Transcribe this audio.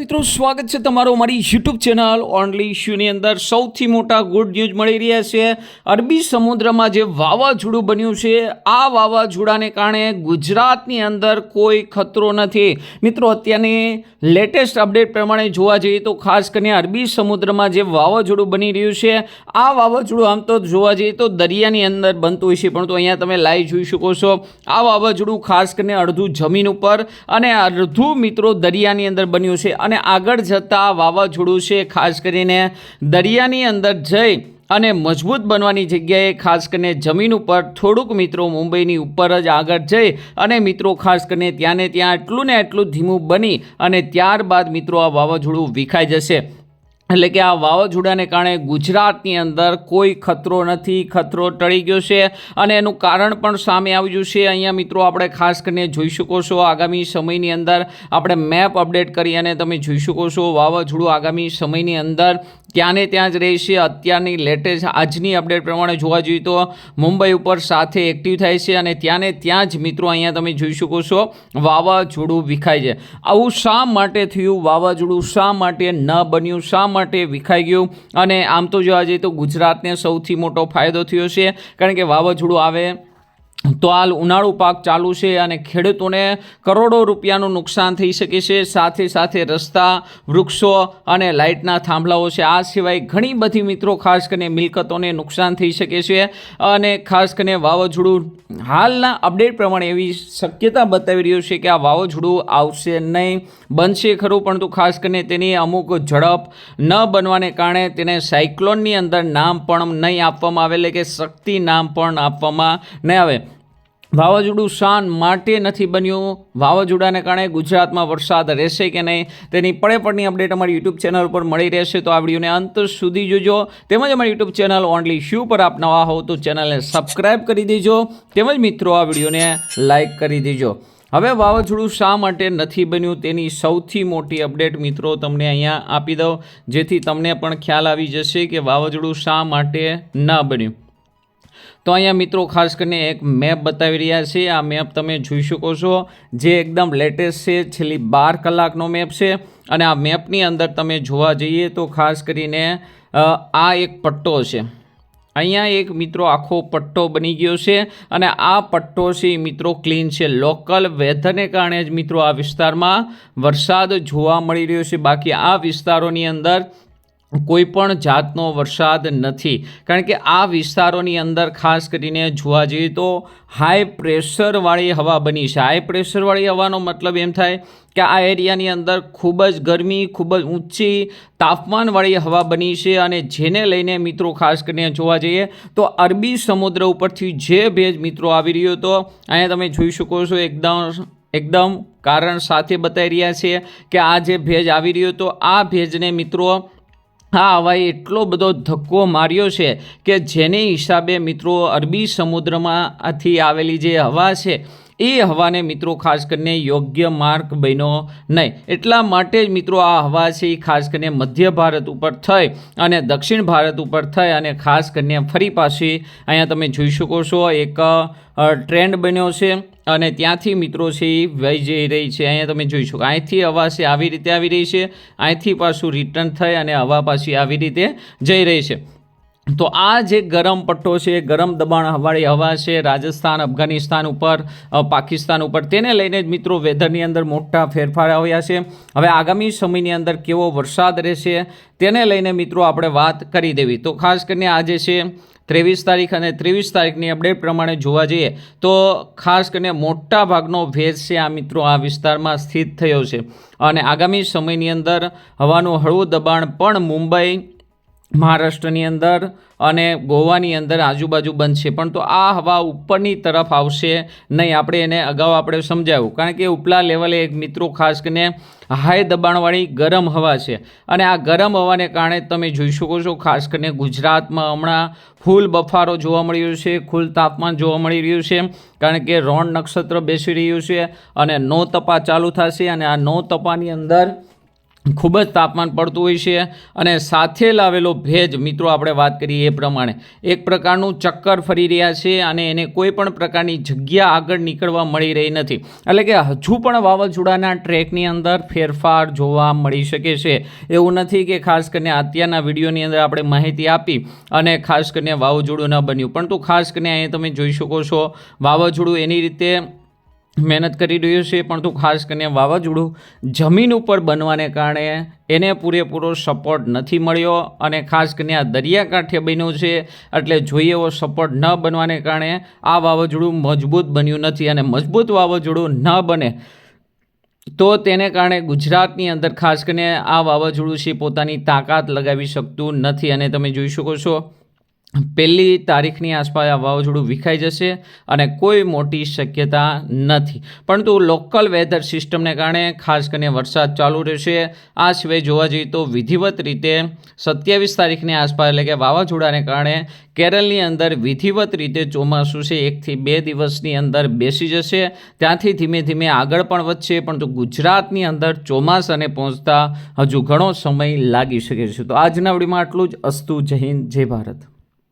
મિત્રો, સ્વાગત છે તમારું અમારી યુટ્યુબ ચેનલ ઓનલી ઇશ્યુની અંદર. સૌથી મોટા ગુડ ન્યૂઝ મળી રહ્યા છે. અરબી સમુદ્રમાં જે વાવાઝોડું બન્યું છે, આ વાવાઝોડાને કારણે ગુજરાતની અંદર કોઈ ખતરો નથી. મિત્રો, અત્યારની લેટેસ્ટ અપડેટ પ્રમાણે જોવા જઈએ તો ખાસ કરીને અરબી સમુદ્રમાં જે વાવાઝોડું બની રહ્યું છે, આ વાવાઝોડું આમ તો જોવા જઈએ તો દરિયાની અંદર બનતું હોય છે, પરંતુ અહીંયા તમે લાઈવ જોઈ શકો છો. આ વાવાઝોડું ખાસ કરીને અડધું જમીન ઉપર અને અડધું મિત્રો દરિયાની અંદર બન્યું છે. અને આગળ જતાં વાવાઝોડું છે, ખાસ કરીને દરિયાની અંદર જઈ અને મજબૂત બનવાની જગ્યાએ ખાસ કરીને જમીન ઉપર થોડુંક મિત્રો મુંબઈની ઉપર જ આગળ જઈ અને મિત્રો ખાસ કરીને ત્યાંને ત્યાં એટલું ને એટલું ધીમું બની અને ત્યારબાદ મિત્રો આ વાવાઝોડું વિખાઈ જશે. એટલે કે આ વાવાઝોડાને કારણે ગુજરાતની અંદર કોઈ ખતરો નથી, ખતરો ટળી ગયો છે અને એનું કારણ પણ સામે આવ્યું છે. અહીંયા મિત્રો આપણે ખાસ કરીને જોઈ શકો છો, આગામી સમયની અંદર આપણે મેપ અપડેટ કરી અને તમે જોઈ શકો છો વાવાઝોડું આગામી સમયની અંદર ત્યાં ને ત્યાં જ રહેશે. અત્યારની લેટેસ્ટ આજની અપડેટ પ્રમાણે જોવા જોઈએ તો મુંબઈ ઉપર સાથે એક્ટિવ થાય છે અને ત્યાંને ત્યાં જ મિત્રો અહીંયા તમે જોઈ શકો છો, વાવાઝોડું વિખાય છે. આવું શા માટે થયું? વાવાઝોડું શા માટે ન બન્યું? શા માટે વિખાઈ ગયું? અને આમ તો જોવા જઈએ તો ગુજરાતને સૌથી મોટો ફાયદો થયો છે. કારણ કે વાવાઝોડું આવે તો હાલ ઉનાળુ પાક ચાલુ છે અને ખેડૂતોને કરોડો રૂપિયાનું નુકસાન થઈ શકે છે. સાથે સાથે રસ્તા, વૃક્ષો અને લાઇટના થાંભલાઓ છે. આ સિવાય ઘણી બધી મિત્રો ખાસ કરીને મિલકતોને નુકસાન થઈ શકે છે અને ખાસ કરીને વાવાઝોડું હાલના અપડેટ પ્રમાણે એવી શક્યતા બતાવી રહ્યું છે કે આ વાવાઝોડું આવશે નહીં, બનશે ખરું, પરંતુ ખાસ કરીને તેની અમુક ઝડપ ન બનવાને કારણે તેને સાયક્લોનની અંદર નામ પણ નહીં આપવામાં આવે, એટલે કે શક્તિ નામ પણ આપવામાં નહીં આવે. વાવાઝોડું શાન માટે નથી બન્યું. વાવાઝોડાને કારણે ગુજરાતમાં વરસાદ રહેશે કે નહીં તેની પડે પડની અપડેટ અમારી યુટ્યુબ ચેનલ ઉપર મળી રહેશે. તો આ વિડીયોને અંત સુધી જોજો. તેમજ અમારી યુટ્યુબ ચેનલ ઓનલી શ્યુ પર આપ નવા હો તો ચેનલને સબસ્ક્રાઈબ કરી દેજો. તેમજ મિત્રો, આ વિડીયોને લાઇક કરી દેજો. હવે વાવાઝોડું શા માટે નથી બન્યું તેની સૌથી મોટી અપડેટ મિત્રો તમને અહીંયા આપી દઉં. જેથી તમને પણ ખ્યાલ આવી જશે કે વાવાઝોડું શા માટે ન બન્યું. તો અહીંયા મિત્રો ખાસ કરીને એક મેપ બતાવી રહ્યા છે. આ મેપ તમે જોઈ શકો છો, જે એકદમ લેટેસ્ટ છે. છેલ્લી બાર કલાકનો મેપ છે અને આ મેપની અંદર તમે જોવા જઈએ તો ખાસ કરીને આ એક પટ્ટો છે. અહીંયા એક મિત્રો આખો પટ્ટો બની ગયો છે અને આ પટ્ટો છે મિત્રો ક્લીન છે. લોકલ વેધરને કારણે જ મિત્રો આ વિસ્તારમાં વરસાદ જોવા મળી રહ્યો છે. બાકી આ વિસ્તારોની અંદર કોઈ પણ જાતનો વરસાદ નથી. કારણ કે આ વિસ્તારોની અંદર ખાસ કરીને જોવા જઈએ તો હાઈ પ્રેશરવાળી હવા બની છે. હાઈ પ્રેશરવાળી હવાનો મતલબ એમ થાય કે આ એરિયાની અંદર ખૂબ જ ગરમી, ખૂબ જ ઊંચી તાપમાનવાળી હવા બની છે અને જેને લઈને મિત્રો ખાસ કરીને જોવા જઈએ તો અરબી સમુદ્ર ઉપરથી જે ભેજ મિત્રો આવી રહ્યો હતો, અહીંયા તમે જોઈ શકો છો એકદમ એકદમ કારણ સાથે બતાવી રહ્યા છે કે આ જે ભેજ આવી રહ્યો હતો, આ ભેજને મિત્રો આ હવાએ એટલો બધો ધક્કો માર્યો છે કે જેને હિસાબે મિત્રો અરબી સમુદ્રમાંથી આવેલી જે હવા છે, એ હવાને મિત્રો ખાસ કરીને યોગ્ય માર્ગ બન્યો નહીં. એટલા માટે જ મિત્રો આ હવા છે એ ખાસ કરીને મધ્ય ભારત ઉપર થઈ અને દક્ષિણ ભારત ઉપર થઈ અને ખાસ કરીને ફરી પાછી અહીંયા તમે જોઈ શકો છો એક ટ્રેન્ડ બન્યો છે. અને ત્યાંથી મિત્રો છે એ વહી જઈ રહી છે. અહીંયા તમે જોઈ શકો. અહીંથી હવા છે આવી રીતે આવી રહી છે. અહીંથી પાછું રિટર્ન થઈ અને હવા પાછી આવી રીતે જઈ રહી છે. તો આ જે ગરમ પટ્ટો છે, ગરમ દબાણ હવાળી હવા છે, રાજસ્થાન, અફઘાનિસ્તાન ઉપર પાકિસ્તાન ઉપર, તેને લઈને જ મિત્રો વેધરની અંદર મોટા ફેરફાર આવ્યા છે. હવે આગામી સમયની અંદર કેવો વરસાદ રહેશે, તેને લઈને મિત્રો આપણે વાત કરી દેવી. તો ખાસ કરીને આજે છે ત્રેવીસ તારીખ અને ત્રેવીસ તારીખની અપડેટ પ્રમાણે જોવા જઈએ, તો ખાસ કરીને મોટા ભાગનો ભેજ છે આ મિત્રો આ વિસ્તારમાં સ્થિત થયો છે. અને આગામી સમયની અંદર હવાનું હળવું દબાણ પણ મુંબઈ મહારાષ્ટ્રની અંદર અને ગોવાની અંદર આજુબાજુ બનશે પણ તો આ હવા ઉપરની તરફ આવશે નહીં. આપણે એને અગાઉ આપણે સમજાવ્યું. કારણ કે ઉપલા લેવલે એક મિત્રો ખાસ કરીને હાઈ દબાણવાળી ગરમ હવા છે. અને આ ગરમ હવાને કારણે તમે જોઈ શકો છો, ખાસ કરીને ગુજરાતમાં હમણાં ફૂલ બફારો જોવા મળી રહ્યો છે, ફૂલ તાપમાન જોવા મળી રહ્યું છે. કારણ કે રોણ નક્ષત્ર બેસી રહ્યું છે અને નો તપા ચાલુ થશે અને આ નો તપાની અંદર ખૂબ જ તાપમાન પડતું હોય છે અને સાથે લાવેલો ભેજ, મિત્રો, આપણે વાત કરીએ એ પ્રમાણે. એક પ્રકારનું ચક્કર ફરી રહ્યા છે અને એને કોઈ પણ પ્રકારની જગ્યા આગળ નીકળવા મળી રહી નથી. એટલે કે હજુ પણ વાવાઝોડાના ટ્રેકની અંદર ફેરફાર જોવા મળી શકે છે. એવું નથી કે ખાસ કરીને અત્યારના વિડીયોની અંદર આપણે માહિતી આપી અને ખાસ કરીને વાવાઝોડું ન બન્યું. પરંતુ ખાસ કરીને અહીંયા તમે જોઈ શકો છો, વાવાઝોડું એની રીતે મહેનત કરી રહ્યું છે, પણ તું ખાસ કરીને વાવાઝોડું જમીન ઉપર બનવાને કારણે એને પૂરેપૂરો સપોર્ટ નથી મળ્યો અને ખાસ કરીને આ દરિયાકાંઠે બન્યું છે, એટલે જોઈએ એવો સપોર્ટ ન બનવાને કારણે આ વાવાઝોડું મજબૂત બન્યું નથી અને મજબૂત વાવાઝોડું ન બને તો તેને કારણે ગુજરાતની અંદર ખાસ કરીને આ વાવાઝોડું છે, પોતાની તાકાત લગાવી શકતું નથી અને તમે જોઈ શકો છો પહેલી તારીખની આસપાસ આ વાવાઝોડું વિખાઈ જશે અને કોઈ મોટી શક્યતા નથી. પરંતુ લોકલ વેધર સિસ્ટમને કારણે ખાસ કરીને વરસાદ ચાલુ રહેશે. આ સિવાય જોવા જઈએ તો વિધિવત રીતે સત્યાવીસ તારીખની આસપાસ એટલે કે વાવાઝોડાને કારણે કેરળની અંદર વિધિવત રીતે ચોમાસું છે. એકથી બે દિવસની અંદર બેસી જશે. ત્યાંથી ધીમે ધીમે આગળ પણ વધશે. પરંતુ ગુજરાતની અંદર ચોમાસાને પહોંચતા હજુ ઘણો સમય લાગી શકે છે. તો આજના વિડીયોમાં આટલું જ. અસ્તુ જય હિન્દ, જય ભારત.